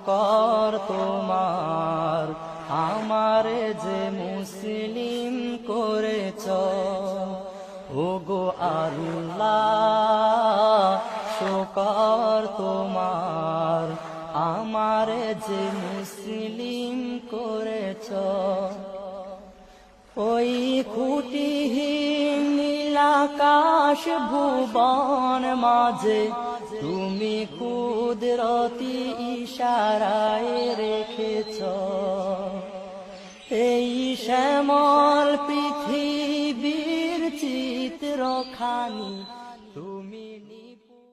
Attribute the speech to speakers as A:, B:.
A: শুকর তোমার, আমার যে মুসলিম করেছ। ওগো আল্লাহ, শুকর তোমার, আমার যে মুসলিম করেছ। ওই খুঁটিহীন নীলাকাশ ভুবন মাঝে তুমি কুদরতি ইশারায় রেখেছ। এই শ্যামল পৃথিবীর চিত্রখানি তুমি